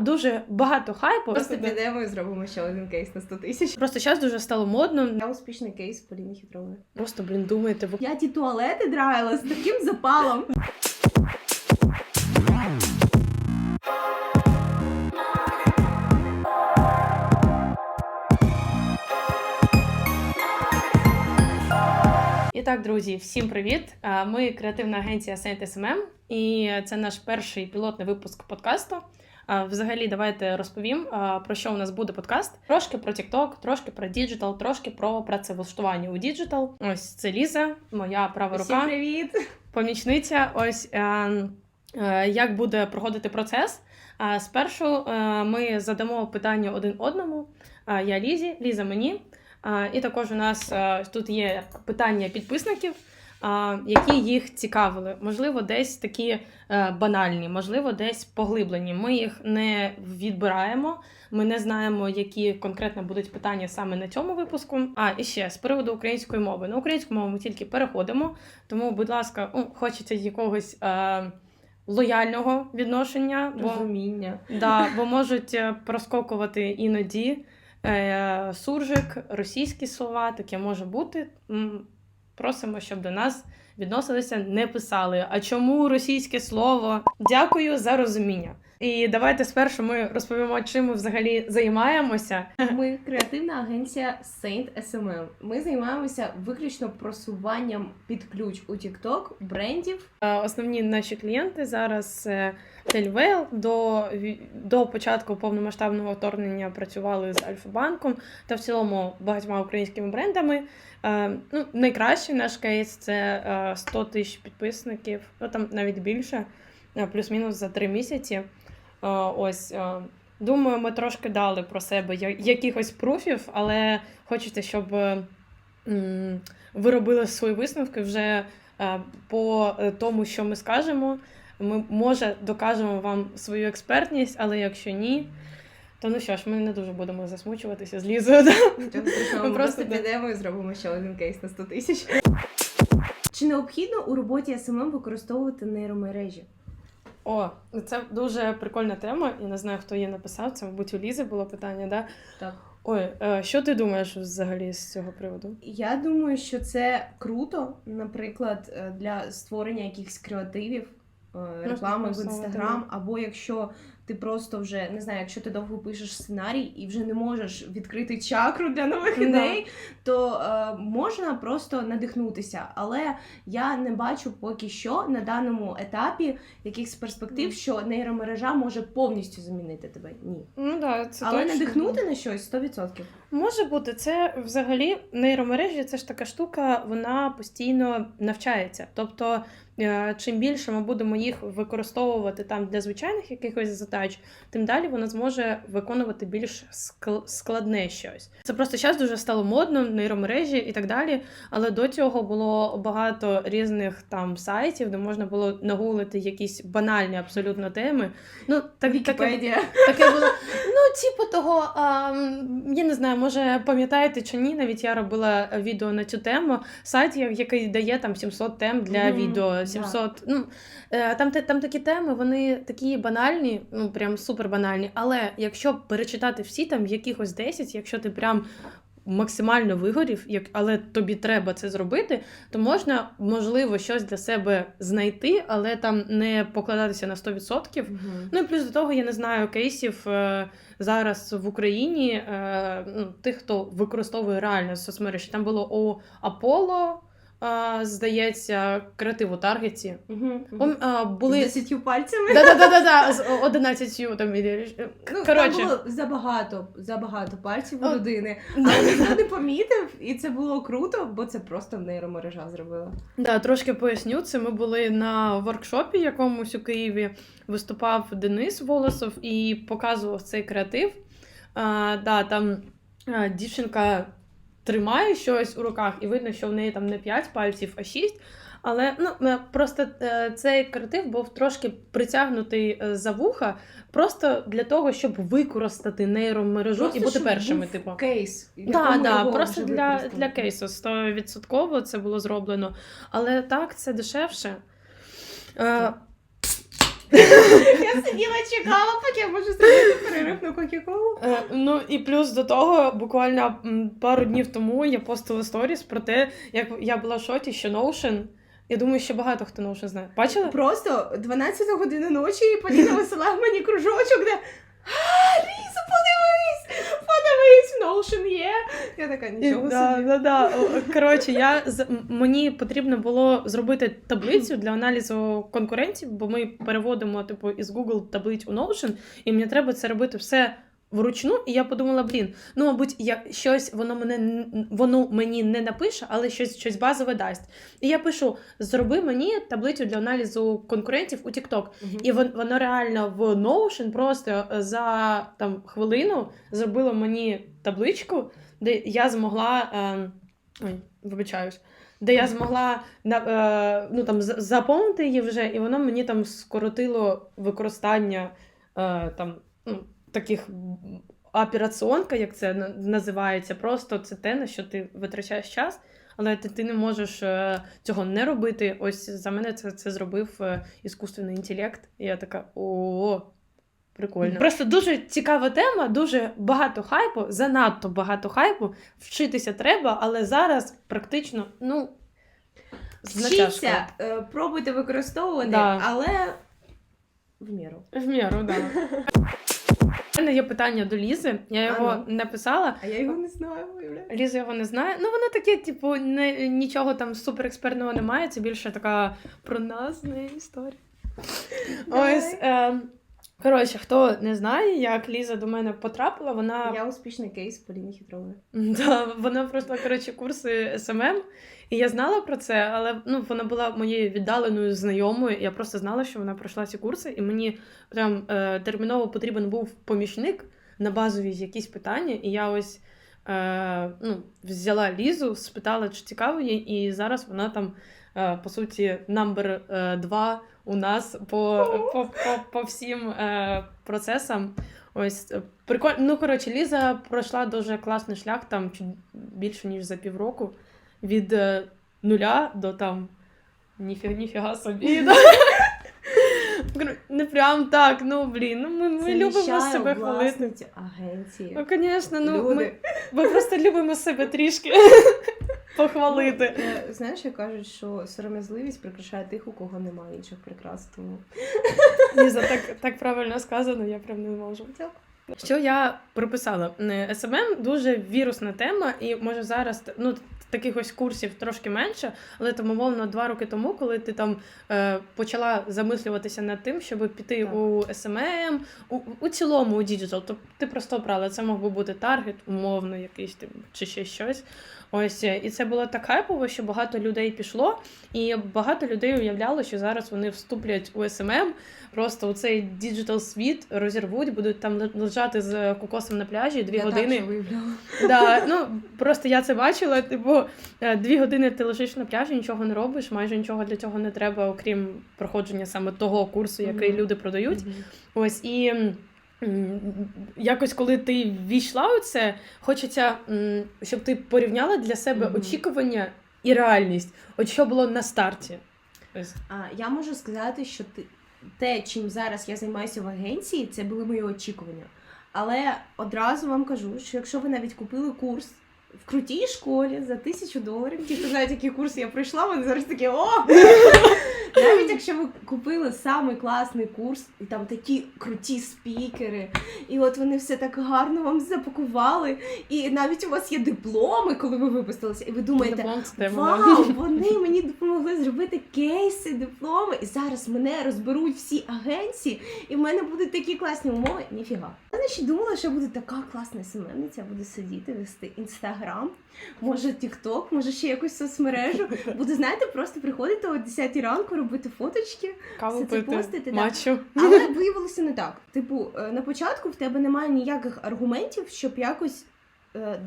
Дуже багато хайпу. Просто підемо і зробимо ще один кейс на 100 тисяч. Просто зараз дуже стало модно. Я успішний кейс Поліни Хитрової. Просто, блін, думаєте, ви Я ті туалети драїла з таким запалом. І так, друзі, всім привіт! Ми креативна агенція Saint SMM, і це наш перший пілотний випуск подкасту. Взагалі, давайте розповім, про що у нас буде подкаст. Трошки про TikTok, трошки про діджитал, трошки про працевлаштування у діджитал. Ось це Ліза, моя права Всім привіт! помічниця. Ось е, е, як буде проходити процес. Спершу е, ми задамо питання один одному. Я Лізі, Ліза мені. І також у нас тут є питання підписників, які їх цікавили. Можливо, десь такі е, банальні, можливо, десь поглиблені. Ми їх не відбираємо. Ми не знаємо, які конкретно будуть питання саме на цьому випуску. А і ще з приводу української мови. На українську мову ми тільки переходимо. Тому, будь ласка, ну, хочеться якогось. Е, Лояльного відношення, бо Розуміння. Да, бо можуть е, проскокувати іноді е, суржик, російські слова, таке може бути. Просимо, щоб до нас відносилися, не писали. А чому російське слово? Дякую за розуміння. І давайте спершу ми розповімо, чим ми взагалі займаємося. Ми креативна агенція Saint SMM. Ми займаємося виключно просуванням під ключ у TikTok брендів. Основні наші клієнти зараз Тельвейл до, до початку повномасштабного вторгнення працювали з Альфа-банком та в цілому багатьма українськими брендами. Е, Ну, найкращий наш кейс це е, 100 тисяч підписників, ну там навіть більше, е, плюс-мінус за три місяці. Е, Ось. е, Думаю, ми трошки дали про себе якихось пруфів, але хочеться, щоб е, ви робили свої висновки вже е, по е, тому, що ми скажемо. Ми може докажемо вам свою експертність, але якщо ні, то ну що ж, ми не дуже будемо засмучуватися з Лізою. да? Ми просто підемо і зробимо ще один кейс на 100 тисяч. Чи необхідно у роботі SMM використовувати нейромережі? О, це дуже прикольна тема. Я не знаю, хто її написав. Це, мабуть, у Лізи було питання, да? Так. Ой, е, що ти думаєш взагалі з цього приводу? Я думаю, що це круто, наприклад, е, для створення якихось креативів, е, реклами в інстаграм, або якщо ти просто вже не знаю, якщо ти довго пишеш сценарій і вже не можеш відкрити чакру для нових ідей, то е, можна просто надихнутися. Але я не бачу поки що на даному етапі якихось перспектив, що нейромережа може повністю замінити тебе. Ні. Ну да, це Але точно. надихнути на щось 100%. Може бути, це взагалі нейромережі, це ж така штука, вона постійно навчається. Тобто, е, чим більше ми будемо їх використовувати там для звичайних якихось задач, тим далі вона зможе виконувати більш складне щось. Це просто зараз дуже стало модно, нейромережі і так далі. Але до цього було багато різних там сайтів, де можна було нагуглити якісь банальні абсолютно теми. Ну, так, таке. Таке було. Типу того, а, я не знаю, може пам'ятаєте чи ні, навіть я робила відео на цю тему. Сайт, який дає там 700 тем для Мгм, відео. да. 700, ну, е, там, там такі теми, вони такі банальні, ну прям супер банальні. Але якщо перечитати всі там якихось 10, якщо ти прям. Максимально вигорів, як але тобі треба це зробити, то можна можливо щось для себе знайти, але там не покладатися на 100%. Мгм. Ну і плюс до того, я не знаю кейсів е, зараз в Україні е, ну, тих, хто використовує реально соцмережі. Там було у Аполло, здається, креатив у Таргеті. Ом, е, були. З 10 пальцями. Да-да-да-да, з 11 там. Ну, Коротше. там було забагато, забагато пальців у людини. Да. Але ніхто не помітив, і це було круто, бо це просто нейромережа зробила. Да, трошки поясню. Це ми були на воркшопі якомусь у Києві. Виступав Денис Волосов і показував цей креатив. А, да, там дівчинка тримає щось у руках, і видно, що в неї там не 5 пальців, а 6. Але ну просто е, цей креатив був трошки притягнутий е, за вуха, просто для того, щоб використати нейромережу Просто, і бути щоб першими. був Типу, Кейс. Да, да, просто для, для кейсу 100% це було зроблено. Але так, це дешевше. Е, Я сиділа, чекала, поки я можу зробити перерив на Кока-Колу. Е, ну і плюс до того, буквально м, пару днів тому я постила сторіс про те, як я була в шоті, що Notion. Я думаю, що багато хто Notion знає. Бачила? Просто 12 година ночі і Поліна висила мені кружочок, де «А, Ліза, подивись! Notion є. Я така, нічого да, собі. да, да. Коротше, я мені потрібно було зробити таблицю для аналізу конкурентів, бо ми переводимо типу із Google таблиць у Notion, і мені треба це робити все. Вручну, і я подумала, блін, ну мабуть, я щось воно мене воно мені не напише, але щось щось базове дасть. І я пишу: зроби мені таблицю для аналізу конкурентів у TikTok. І вон- воно реально в Notion просто за там хвилину зробило мені табличку, де я змогла. Е, ой, вибачаюсь. Де я змогла е, ну, там, заповнити її вже, і воно мені там скоротило використання е, там, ну, таких операціонка, як це називається. Просто це те, на що ти витрачаєш час, але ти, ти не можеш е, цього не робити. Ось за мене це, це зробив е, іскусственний інтелект. І я така: о, прикольно. Просто дуже цікава тема, дуже багато хайпу, занадто багато хайпу. Вчитися треба, але зараз практично, ну. Вчіться, е, пробуйте використовувати, Да. але в міру. В міру, да. У мене є питання до Лізи. Я його Ану. написала. А я його не знаю, уявляєш? Ліза його не знає. Ну, воно таке, типу, не, нічого там суперекспертного немає. Це більше така про нас не історія. Давай. Ось. Е, коротше, хто не знає, як Ліза до мене потрапила, вона Я успішний кейс Поліни Хитрової. Да, вона пройшла коротше курси СММ, і я знала про це, але ну вона була моєю віддаленою знайомою. Я просто знала, що вона пройшла ці курси, і мені прям е, терміново потрібен був помічник на базові якісь питання. І я ось е, ну, взяла Лізу, спитала, чи цікаво їй, і зараз вона там. е, По суті, номер два у нас по, по, по, по всім е, процесам. Ось е, прикольно. Ну, коротше, Ліза пройшла дуже класний шлях, там більше, ніж за півроку. Від е, нуля до там ніфіга, ніфіга собі. да. Не прям так, ну блін, ну ми, ми любимо себе хвалити. агенції. Ну, звісно, ну ми, ми просто любимо себе трішки похвалити. Ну, е, Знаєш, як кажуть, що сором'язливість прикрашає тих, у кого немає інших прикрас. Тому Ліза, так, так правильно сказано, я прям не можу. Що я приписала? Е, СММ дуже вірусна тема, і може зараз ну, таких ось курсів трошки менше, але там, умовно, два роки тому, коли ти там е, почала замислюватися над тим, щоб піти Так. у SMM, у, у цілому у діджитал, то ти просто обрала, це мог би бути таргет, умовно, якийсь чи ще щось. Ось е, і це було так хайпово, що багато людей пішло, і багато людей уявляло, що зараз вони вступлять у SMM, просто у цей діджитал світ розірвуть, будуть там лежати з кокосом на пляжі дві я години. так. Да, ну просто я це бачила. Типу, е, дві години ти лежиш на пляжі, нічого не робиш, майже нічого для цього не треба, окрім проходження саме того курсу, який Мгм. люди продають. Мгм. Ось і якось, коли ти ввійшла у це, хочеться, щоб ти порівняла для себе Мгм. очікування і реальність. От що було на старті. А, я можу сказати, що ти, те, чим зараз я займаюся в агенції, це були мої очікування. Але одразу вам кажу, що якщо ви навіть купили курс в крутій школі за тисячу доларів, ті, хто знають, який курс я пройшла, вони зараз такі о! Навіть якщо ви купили самий класний курс, і там такі круті спікери, і от вони все так гарно вам запакували, і навіть у вас є дипломи, коли ви випустилися, і ви думаєте. Вау, вони мені допомогли зробити кейси, дипломи, і зараз мене розберуть всі агенції, і в мене будуть такі класні умови. Ніфіга. Я значить думала, що я буду така класна семенниця, буду сидіти, вести інстаграм, може Тікток, може ще якусь соцмережу. Буду, знаєте, просто приходити о 10 ранку, робити фоточки. Каву все це пити, постити, да. Але виявилося не так. Типу, е, на початку в тебе немає ніяких аргументів, щоб якось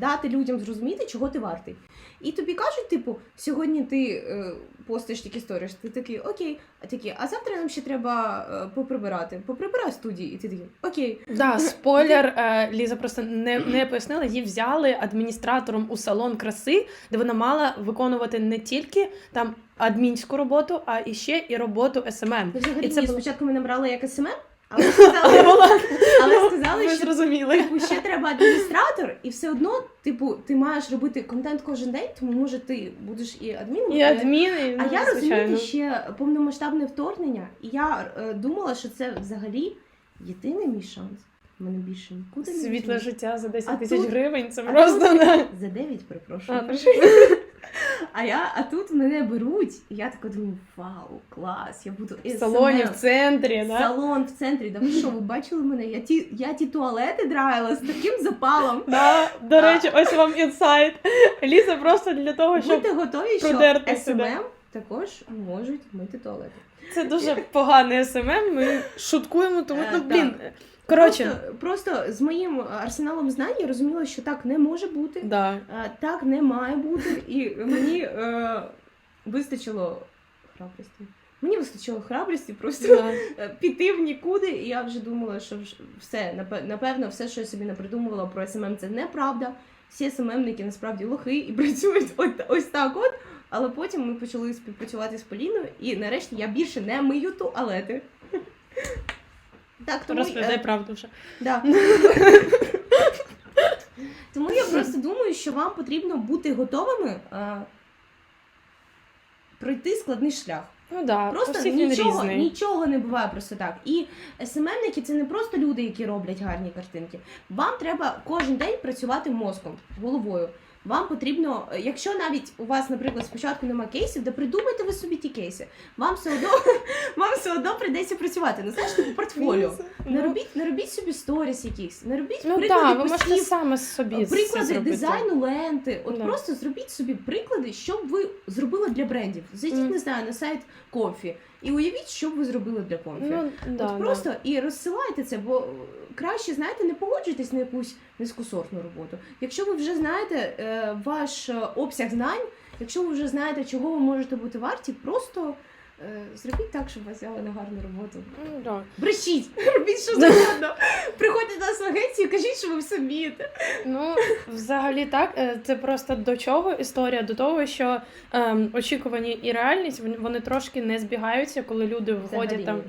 дати людям зрозуміти, чого ти вартий. І тобі кажуть, типу, сьогодні ти е, постиш такі сторіс, ти такий, окей, а такі, а завтра нам ще треба е, поприбирати. Поприбирай студії, і ти такий, окей. Да, спойлер, е, Ліза просто не, не пояснила. Її взяли адміністратором у салон краси, де вона мала виконувати не тільки там адмінську роботу, а іще і роботу СММ. Взагалі, І це ні, було- спочатку ми набрали як СММ, але сказали, але сказали, що зрозуміли. типу, ще треба адміністратор, і все одно, типу, ти маєш робити контент кожен день, тому може ти будеш і адміном. І адмін, і, А ну, я звичайно. розумію ще повномасштабне вторгнення, і я е, думала, що це взагалі єдиний мій шанс. У мене більше нікуди не Світле життя за 10 А тисяч тут- гривень, це а просто тут- не. За 9, перепрошую. А, ну. А я, а тут мене беруть, і я така думаю, вау, клас, я буду В салоні, в центрі, да? Салон в центрі. Да ви що, ви бачили мене? Я ті, я ті туалети драїла з таким запалом. Да, до речі, ось вам інсайт. Ліза просто для того, щоб Будьте готові, що. SMM також можуть мити туалети. це дуже поганий СММ. Ми шуткуємо, тому Е, ну блін. Коротше, Просто, просто з моїм арсеналом знань я розуміла, що так не може бути, да. е, так не має бути, і мені е, вистачило храбрості. Мені вистачило храбрості просто да. е, піти в нікуди, і я вже думала, що все, напевно, все, що я собі напридумувала про СММ, це неправда. Всі СММники насправді лохи і працюють ось, ось так от. Але потім ми почали співпрацювати з Поліною, і нарешті я більше не мию туалети. Так, тому, Розповідай е, правду вже. да. тому я просто думаю, що вам потрібно бути готовими е, пройти складний шлях. Ну да, Просто нічого, різний. нічого не буває просто так. І СММники це не просто люди, які роблять гарні картинки. Вам треба кожен день працювати мозком, головою. Вам потрібно, якщо навіть у вас, наприклад, спочатку нема кейсів, да придумайте ви собі ті кейси. Вам все одно, вам все одно прийдеться працювати. Ну, знаєш, типу портфоліо. Не Ну, робіть, не робіть собі сторіс якісь, не робіть Ну приклади так, ви можете саме собі приклади зробити. дизайну ленти. От Да. просто зробіть собі приклади, що б ви зробили для брендів. Зайдіть, Мгм. не знаю, на сайт Комфі і уявіть, що б ви зробили для конфі. Ну, да, От просто і розсилайте це, бо краще, знаєте, не погоджуйтесь на якусь низькосортну роботу. Якщо ви вже знаєте е, ваш е, обсяг знань, якщо ви вже знаєте, чого ви можете бути варті, просто зробіть так, щоб вас взяли на гарну роботу. Ну, да. Брешіть, робіть що завгодно. Приходьте до нас в агенцію, кажіть, що ви все вмієте. Ну, взагалі так, е, це просто до чого історія? До того, що ем, очікування і реальність вони, трошки не збігаються, коли люди входять там.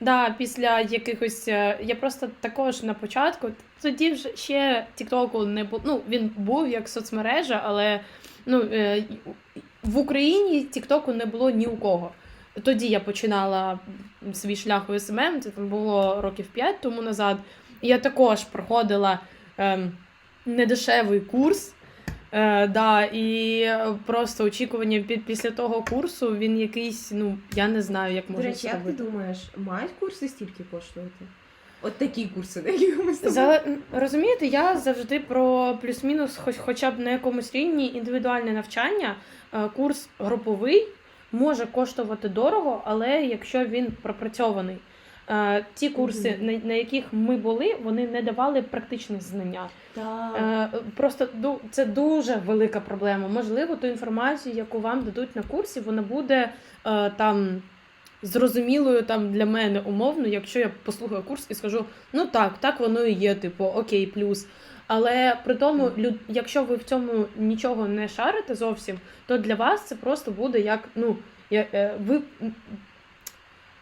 Да, після якихось. е, Я просто також на початку. Тоді вже ще Тіктоку не було. Ну, він був як соцмережа, але ну, е, в Україні Тіктоку не було ні у кого. Тоді я починала свій шлях у СММ, це там було років 5 тому назад. І я також проходила ем, недешевий курс. Е, да, і е, просто очікування пі- після того курсу він якийсь, ну я не знаю, як До речі, як ти думаєш, мають курси стільки коштувати? От такі курси, на яких ми. За, розумієте, я завжди про плюс-мінус, хоч, хоча б на якомусь рівні індивідуальне навчання. Е, Курс груповий може коштувати дорого, але якщо він пропрацьований. Е, Ті курси, Мгм. на, на яких ми були, вони не давали практичних знання. Так. Е, Просто це дуже велика проблема. Можливо, ту інформацію, яку вам дадуть на курсі, вона буде е, там зрозумілою там для мене умовно, якщо я послухаю курс і скажу, ну так, так воно і є, типу, окей, плюс. Але при тому, люд, якщо ви в цьому нічого не шарите зовсім, то для вас це просто буде як ну, я, е, ви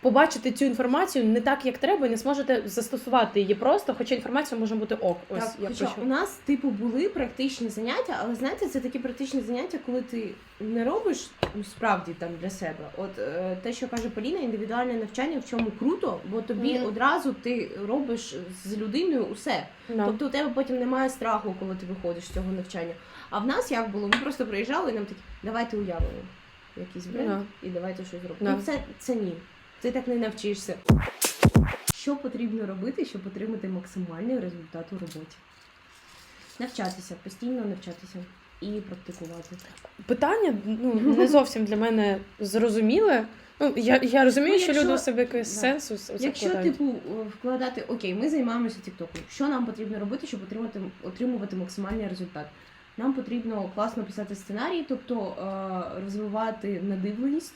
побачите цю інформацію не так, як треба, і не зможете застосувати її просто, хоча інформація може бути ок. Ось Так, я хоча хочу. у нас, типу, були практичні заняття, але знаєте, це такі практичні заняття, коли ти не робиш ну, справді там для себе. От е, те, що каже Поліна, індивідуальне навчання в чому круто, бо тобі Мгм. одразу ти робиш з людиною усе. Да. Тобто у тебе потім немає страху, коли ти виходиш з цього навчання. А в нас як було? Ми просто приїжджали і нам такі, давайте уявимо якийсь бренд Да. і давайте щось зробимо. Да. Ну, це, це ні. Ти так не навчишся. Що потрібно робити, щоб отримати максимальний результат у роботі? Навчатися, постійно навчатися і практикувати. Питання ну, не зовсім для мене зрозуміле. Ну, я, я розумію, Ну, що люди у себе якийсь да. сенс у Якщо вкладають. типу вкладати, окей, ми займаємося Тіктоком. Що нам потрібно робити, щоб отримати отримувати максимальний результат? Нам потрібно класно писати сценарії, тобто е, розвивати надивленість.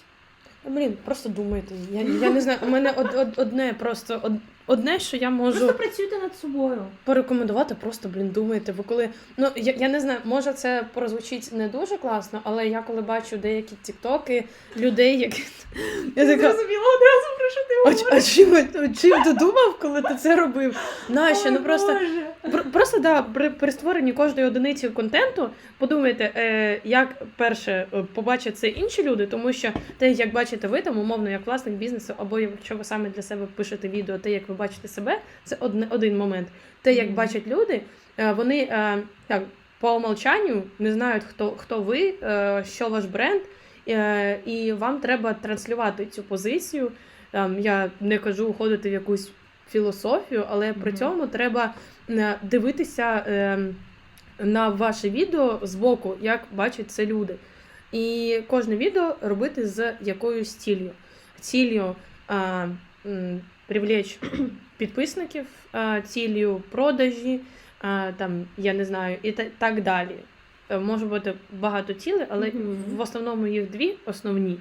Блін, просто думайте. Я, я не знаю. У мене од, од, одне просто од, одне, що я можу Просто працюйте над собою. порекомендувати, просто блін, думайте. Ви коли ну я, я не знаю, може це прозвучить не дуже класно, але я коли бачу деякі тіктоки людей, які я така. зрозуміла одразу про що ти А, а чим, а чим ти думав, коли ти це робив? Нащо? Ну просто Пр- Просто да, при, при створенні кожної одиниці контенту подумайте, е, як перше е, побачать це інші люди, тому що те, як бачите ви там, умовно, як власник бізнесу, або якщо ви саме для себе пишете відео, те, як ви бачите себе, це одне, один момент. Те, як бачать люди, е, вони е, так, по умолчанню не знають, хто, хто ви, е, що ваш бренд, і вам треба транслювати цю позицію. Я не кажу уходити в якусь філософію, але при цьому треба дивитися на ваше відео збоку, як бачать це люди. І кожне відео робити з якоюсь ціллю. Ціллю а, привлечь підписників, а, ціллю продажі, там, я не знаю, і так далі. Е, Може бути багато цілей, але Мгм. в основному їх дві основні.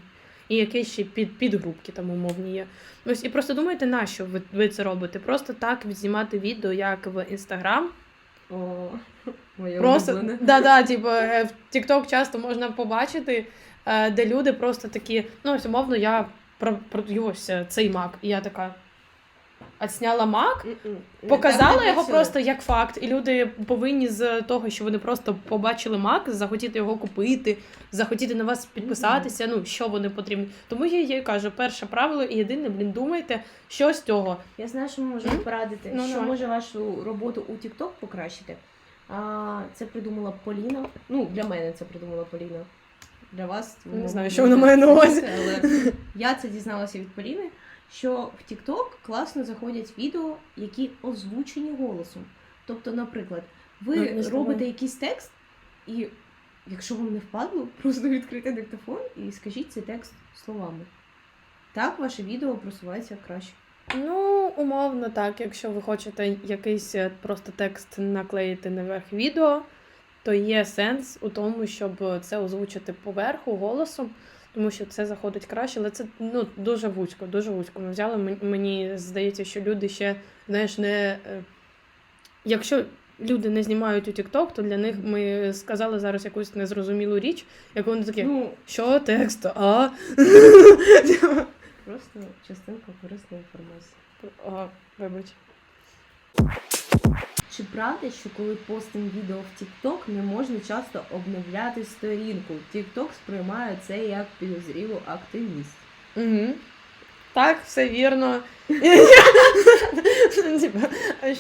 І якісь ще під, підгрупки там умовні є. Ось і просто думайте, на що ви, ви це робите? Просто так відзнімати відео, як в Інстаграм. О, моє Просто да, да, типу, е, в TikTok часто можна побачити, е, де люди просто такі, ну умовно, я про- е, цей мак, і я така. Отсняла мак, М-м. Показала його просто як факт, і люди повинні з того, що вони просто побачили мак, захотіти його купити, захотіти на вас підписатися. Ну що вони потрібні. Тому я їй кажу, перше правило і єдине, блін, думайте, що з цього. Я знаю, що ми можемо М? порадити, Ну, що давай. може вашу роботу у TikTok покращити. А, це придумала Поліна. Ну, для мене це придумала Поліна. Для вас Не ну, знаю, що вона має на увазі. Але я це дізналася від Поліни, що в TikTok класно заходять відео, які озвучені голосом. Тобто, наприклад, ви Ну, робите якийсь текст, і якщо вам не впадло, просто відкрийте диктофон і скажіть цей текст словами. Так ваше відео просувається краще. Ну, умовно, так. Якщо ви хочете якийсь е, просто текст наклеїти наверх відео, то є сенс у тому, щоб це озвучити поверху голосом, тому що це заходить краще, але це ну, дуже вузько, дуже вузько. Ми взяли, мені здається, що люди ще, знаєш, не. е, Якщо люди не знімають у TikTok, то для них ми сказали зараз якусь незрозумілу річ, яку вони такі, Ну, що текст? А? Просто частинка корисної інформації. Ага, вибач. Чи правда, що коли постимо відео в TikTok, не можна часто обновляти сторінку? TikTok сприймає це як підозрілу активність. Угу. Так, все вірно.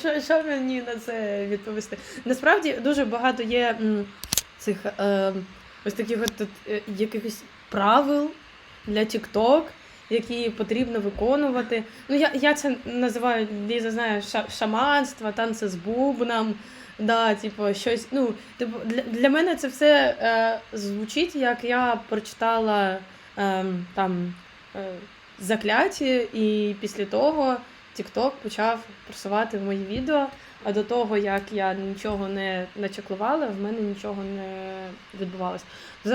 Що, що мені на це відповісти? Насправді дуже багато є цих е, ось таких от е, якихось правил для TikTok, які потрібно виконувати. Ну, я, я це називаю, Ліза знає, ша- шаманство, танці з бубном. Да, типу, щось. Ну, типу, для, для мене це все е, звучить, як я прочитала е, там е, закляті, і після того TikTok почав просувати мої відео. А до того, як я нічого не начеклувала, в мене нічого не відбувалося.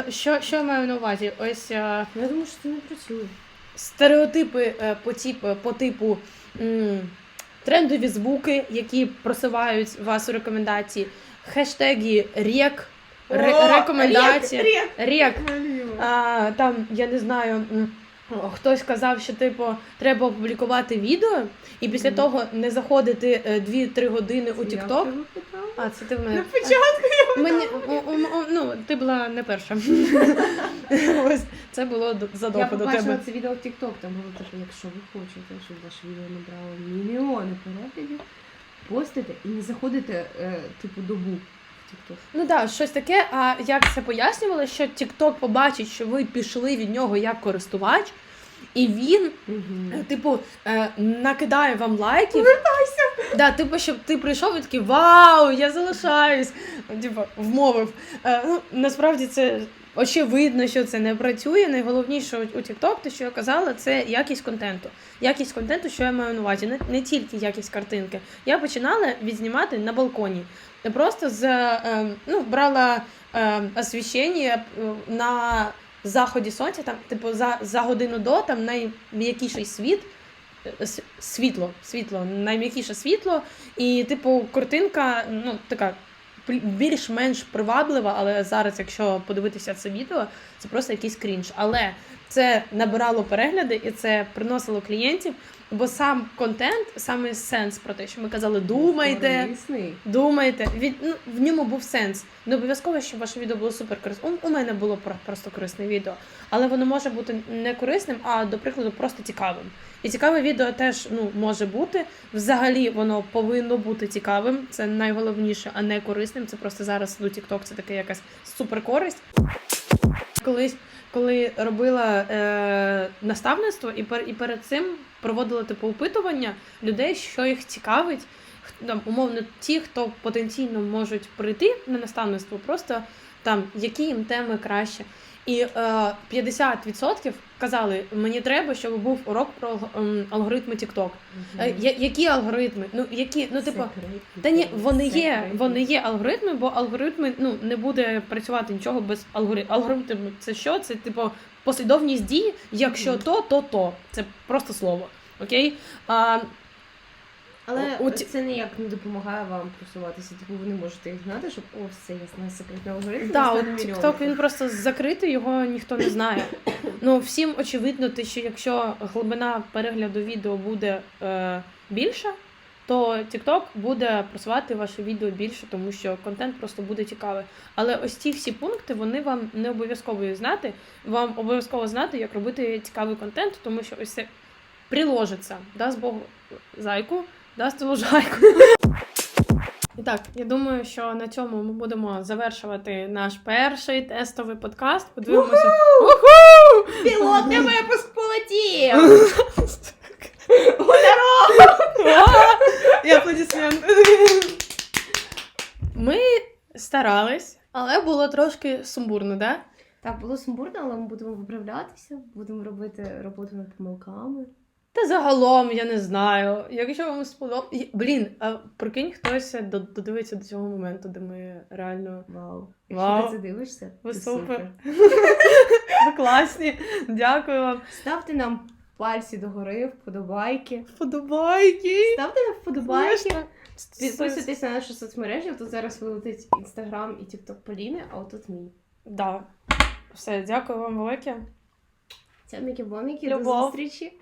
Що, що я маю на увазі? Ось е, Я думаю, що це не працює. Стереотипи е, по, тип, по типу м, трендові звуки, які просувають вас у рекомендації, хештеги рек, рекомендації. Рек, там, я не знаю, хтось сказав, що типу треба опублікувати відео, і після Мгм. того не заходити е, 2-3 години у Це я в TikTok. А, це ти в мене. На початку я Мені, о- о- о- ну, ти була не перша. Ось це було до- Я задовго до побачила тебе. це відео в TikTok, там було таке, якщо ви хочете, щоб ваше відео набрало мільйони переглядів, постите і не заходите, е, типу, добу TikTok. Ну так, щось таке. А як це пояснювали, що TikTok побачить, що ви пішли від нього як користувач, і він Е, Типу, е, накидає вам лайків. Повертайся! Да, типу, щоб ти прийшов і такий Вау, я залишаюсь. Типу, вмовив. Е, ну, насправді це очевидно, що це не працює. Найголовніше у TikTok, те, що я казала, це якість контенту. Якість контенту, що я маю на увазі, не, не тільки якість картинки. Я починала відзнімати на балконі. Я просто з, е, ну, брала е, освіщення е, на заході сонця, там, типу, за, за годину до там найм'якіший світ. е, світло, світло, найм'якіше світло, і, типу, картинка, ну, така. Більш-менш приваблива, але зараз, якщо подивитися це відео, це просто якийсь крінж. Але це набирало перегляди і це приносило клієнтів, бо сам контент, саме сенс про те, що ми казали, думайте, Думайте, від ну в ньому був сенс. Не обов'язково, щоб ваше відео було супер корисне. У, у мене було про- просто корисне відео, але воно може бути не корисним, а до прикладу, просто цікавим. І цікаве відео теж ну може бути. Взагалі воно повинно бути цікавим. Це найголовніше, а не корисним. Це просто зараз ну, TikTok це таке якась суперкористь. Колись, коли робила е, наставництво, і, пер, і перед цим проводила типу опитування людей, що їх цікавить. Там, умовно, ті, хто потенційно можуть прийти на наставництво, просто там які їм теми краще. І е, 50% казали, мені треба, щоб був урок про ем, алгоритми TikTok. Е, які алгоритми? Ну які, ну типу, та ні, вони є, вони є алгоритми, бо алгоритми ну не буде працювати нічого без алгоритму. Алгоритм це що? Це типу послідовність дій. Якщо Мгм. то, то то. Це просто слово. Окей? А, Але У ті- це ніяк не допомагає вам просуватися. Типу ви не можете їх знати, щоб о, все, я знаю секретний алгоритм. Да, от TikTok він просто закритий, його ніхто не знає. Ну всім очевидно, те, що якщо глибина перегляду відео буде е, більша, то TikTok буде просувати ваше відео більше, тому що контент просто буде цікавий. Але ось ці всі пункти вони вам не обов'язково знати. Вам обов'язково знати, як робити цікавий контент, тому що ось це приложиться. Дасть Бог зайку, дасть лужайку. І так, я думаю, що на цьому ми будемо завершувати наш перший тестовий подкаст. Подивимося. Уху! Пілотний випуск полетів! І аплодисменти. Ми старались, але було трошки сумбурно, да? Так, було сумбурно, але ми будемо виправлятися, будемо робити роботу над помилками. Та загалом я не знаю. Якщо вам сподобалося. Блін, а прикинь, хтось додивиться до цього моменту, де ми реально Вау. Вау. Якщо ти це дивишся, Ви супер. ви класні. Дякую вам. Ставте нам пальці догори, вподобайки. Вподобайки. Ставте нам вподобайки. Підписуйтесь на наші соцмережі. Тут зараз вилетить інстаграм і тікток Поліни, а отут мій. Да. Все, дякую вам велике. Це Мікі Боміки. До зустрічі.